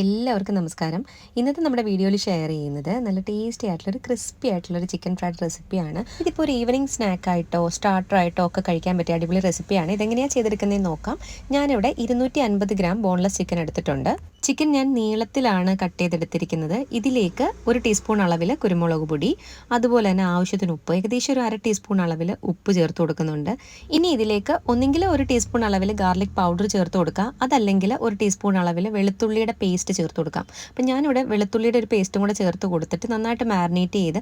എല്ലാവർക്കും നമസ്കാരം. ഇന്നത്തെ നമ്മുടെ വീഡിയോയിൽ ഷെയർ ചെയ്യുന്നത് നല്ല ടേസ്റ്റി ആയിട്ടുള്ളൊരു ക്രിസ്പി ആയിട്ടുള്ള ഒരു ചിക്കൻ ഫ്രൈഡ് റെസിപ്പിയാണ് ഇതിപ്പോൾ ഒരു ഈവനിങ് സ്നാക്കായിട്ടോ സ്റ്റാർട്ടറായിട്ടോ ഒക്കെ കഴിക്കാൻ പറ്റിയ അടിപൊളി റെസിപ്പിയാണ് ഇതെങ്ങനെയാണ് ചെയ്തെടുക്കുന്നതെന്ന് നോക്കാം. ഞാനിവിടെ ഇരുന്നൂറ്റി അൻപത് ഗ്രാം ബോൺലെസ് ചിക്കൻ എടുത്തിട്ടുണ്ട്. ചിക്കൻ ഞാൻ നീളത്തിലാണ് കട്ട് ചെയ്തെടുത്തിരിക്കുന്നത്. ഇതിലേക്ക് ഒരു ടീസ്പൂൺ അളവിൽ കുരുമുളക് പൊടി അതുപോലെ തന്നെ ആവശ്യത്തിന് ഉപ്പ് ഏകദേശം ഒരു അര ടീസ്പൂൺ അളവിൽ ഉപ്പ് ചേർത്ത് കൊടുക്കുന്നുണ്ട്. ഇനി ഇതിലേക്ക് ഒന്നെങ്കിൽ ഒരു ടീസ്പൂൺ അളവിൽ ഗാർലിക് പൗഡർ ചേർത്ത് കൊടുക്കുക അതല്ലെങ്കിൽ ഒരു ടീസ്പൂൺ അളവിൽ വെളുത്തുള്ളിയുടെ പേസ്റ്റ് ചേർത്ത് കൊടുക്കാം. അപ്പം ഞാനിവിടെ വെളുത്തുള്ളിയുടെ ഒരു പേസ്റ്റും കൂടെ ചേർത്ത് കൊടുത്തിട്ട് നന്നായിട്ട് മാരിനേറ്റ് ചെയ്ത്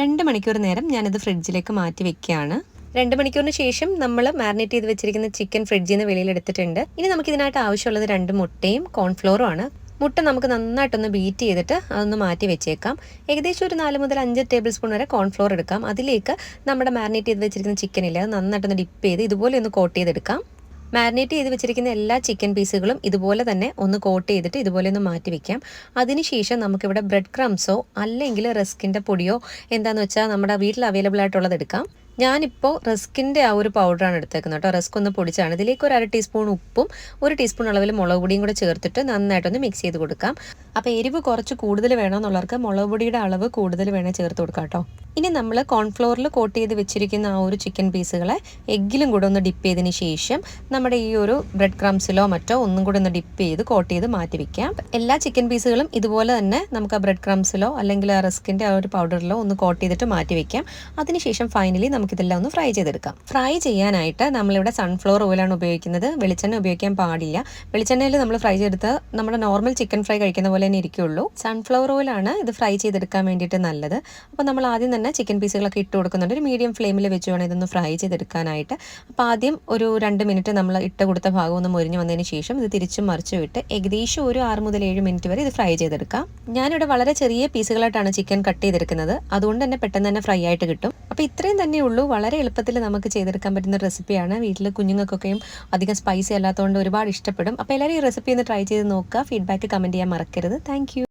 രണ്ട് മണിക്കൂർ നേരം ഞാനിത് ഫ്രിഡ്ജിലേക്ക് മാറ്റി വെക്കുകയാണ്. രണ്ട് മണിക്കൂറിന് ശേഷം നമ്മൾ മാരിനേറ്റ് ചെയ്ത് വെച്ചിരിക്കുന്ന ചിക്കൻ ഫ്രിഡ്ജിൽ നിന്ന് വെളിയിലെടുത്തിട്ടുണ്ട് ഇനി നമുക്ക് ഇതിനായിട്ട് ആവശ്യമുള്ളത് രണ്ട് മുട്ടയും കോൺഫ്ലോറും ആണ്. മുട്ട നമുക്ക് നന്നായിട്ടൊന്ന് ബീറ്റ് ചെയ്തിട്ട് അതൊന്ന് മാറ്റി വെച്ചേക്കാം. ഏകദേശം ഒരു നാല് മുതൽ അഞ്ച് ടേബിൾ സ്പൂൺ വരെ കോൺഫ്ലോർ എടുക്കാം. അതിലേക്ക് നമ്മുടെ മാരിനേറ്റ് ചെയ്ത് വെച്ചിരിക്കുന്ന ചിക്കനിൽ അത് നന്നായിട്ടൊന്ന് ഡിപ്പ് ചെയ്ത് ഇതുപോലെ ഒന്ന് കോട്ട് ചെയ്തെടുക്കാം. മാരിനേറ്റ് ചെയ്ത് വെച്ചിരിക്കുന്ന എല്ലാ ചിക്കൻ പീസുകളും ഇതുപോലെ തന്നെ ഒന്ന് കോട്ട് ചെയ്തിട്ട് ഇതുപോലെ ഒന്ന് മാറ്റി വെക്കാം. അതിനുശേഷം നമുക്കിവിടെ ബ്രെഡ് ക്രംസോ അല്ലെങ്കിൽ റെസ്കിന്റെ പൊടിയോ എന്താണെന്ന് വെച്ചാൽ നമ്മുടെ വീട്ടിൽ അവൈലബിൾ ആയിട്ടുള്ളത് എടുക്കാം. ഞാനിപ്പോൾ റസ്കിന്റെ ആ ഒരു പൗഡറാണ് എടുത്തേക്കുന്നത് കേട്ടോ. റസ്ക് ഒന്ന് പൊടിച്ചാണ്. ഇതിലേക്ക് ഒരു അര ടീസ്പൂൺ ഉപ്പും ഒരു ടീസ്പൂൺ അളവിൽ മുളക് പൊടിയും കൂടെ ചേർത്തിട്ട് നന്നായിട്ടൊന്ന് മിക്സ് ചെയ്ത് കൊടുക്കാം. അപ്പോൾ എരിവ് കുറച്ച് കൂടുതൽ വേണമെന്നുള്ളവർക്ക് മുളക് പൊടിയുടെ അളവ് കൂടുതൽ വേണേൽ ചേർത്ത് കൊടുക്കാം കേട്ടോ. ഇനി നമ്മൾ കോൺഫ്ലോറിൽ കോട്ട് ചെയ്ത് വെച്ചിരിക്കുന്ന ആ ഒരു ചിക്കൻ പീസുകളെ എഗ്ഗിലും കൂടെ ഒന്ന് ഡിപ്പ് ചെയ്തതിന് ശേഷം നമ്മുടെ ഈ ഒരു ബ്രെഡ് ക്രംസിലോ മറ്റോ ഒന്നും കൂടെ ഒന്ന് ഡിപ്പ് ചെയ്ത് കോട്ട് ചെയ്ത് മാറ്റി വെക്കാം. എല്ലാ ചിക്കൻ പീസുകളും ഇതുപോലെ തന്നെ നമുക്ക് ആ ബ്രെഡ് ക്രംസിലോ അല്ലെങ്കിൽ ആ റസ്കിന്റെ ആ ഒരു പൗഡറിലോ ഒന്ന് കോട്ട് ചെയ്തിട്ട് മാറ്റി വെക്കാം. അതിനുശേഷം ഫൈനലി നമുക്കിതെല്ലാം ഒന്ന് ഫ്രൈ ചെയ്തെടുക്കാം. ഫ്രൈ ചെയ്യാനായിട്ട് നമ്മളിവിടെ സൺഫ്ലവർ ഓയിലാണ് ഉപയോഗിക്കുന്നത്. വെളിച്ചെണ്ണ ഉപയോഗിക്കാൻ പാടില്ല. വെളിച്ചെണ്ണയിൽ നമ്മൾ ഫ്രൈ ചെയ്തെടുത്ത് നമ്മുടെ നോർമൽ ചിക്കൻ ഫ്രൈ കഴിക്കുന്ന പോലെ തന്നെ ഇരിക്കുകയുള്ളൂ സൺഫ്ലവർ ഓയിലാണ് ഇത് ഫ്രൈ ചെയ്തെടുക്കാൻ വേണ്ടിയിട്ട് നല്ലത്. അപ്പോൾ നമ്മൾ ആദ്യം തന്നെ ചിക്കൻ പീസുകളൊക്കെ ഇട്ട് കൊടുക്കുന്നുണ്ട്. ഒരു മീഡിയം ഫ്ലെയിമിൽ വെച്ച് വേണം ഇതൊന്ന് ഫ്രൈ ചെയ്തെടുക്കാനായിട്ട്. അപ്പോൾ ആദ്യം ഒരു രണ്ട് മിനിറ്റ് നമ്മൾ ഇട്ട് കൊടുത്ത ഭാഗം ഒന്ന് മുരിഞ്ഞ് വന്നതിന് ശേഷം ഇത് തിരിച്ചും മറിച്ചും വിട്ട് ഏകദേശം ഒരു ആറ് മുതൽ ഏഴ് മിനിറ്റ് വരെ ഇത് ഫ്രൈ ചെയ്തെടുക്കാം. ഞാനിവിടെ വളരെ ചെറിയ പീസുകളായിട്ടാണ് ചിക്കൻ കട്ട് ചെയ്തെടുക്കുന്നത്. അതുകൊണ്ട് തന്നെ പെട്ടെന്ന് തന്നെ ഫ്രൈ ആയിട്ട് കിട്ടും. അപ്പോൾ ഇത്രയും തന്നെ ഉള്ളൂ. വളരെ എളുപ്പത്തിൽ നമുക്ക് ചെയ്തെടുക്കാൻ പറ്റുന്ന റെസിപ്പിയാണ്. വീട്ടിൽ കുഞ്ഞുങ്ങൾക്കൊക്കെയും അധികം സ്പൈസി അല്ലാത്തതുകൊണ്ട് ഒരുപാട് ഇഷ്ടപ്പെടും. അപ്പോൾ എല്ലാവരും ഈ റെസിപ്പി ഒന്ന് ട്രൈ ചെയ്ത് നോക്കുക. ഫീഡ്ബാക്ക് കമന്റ് ചെയ്യാൻ മറക്കരുത്. താങ്ക്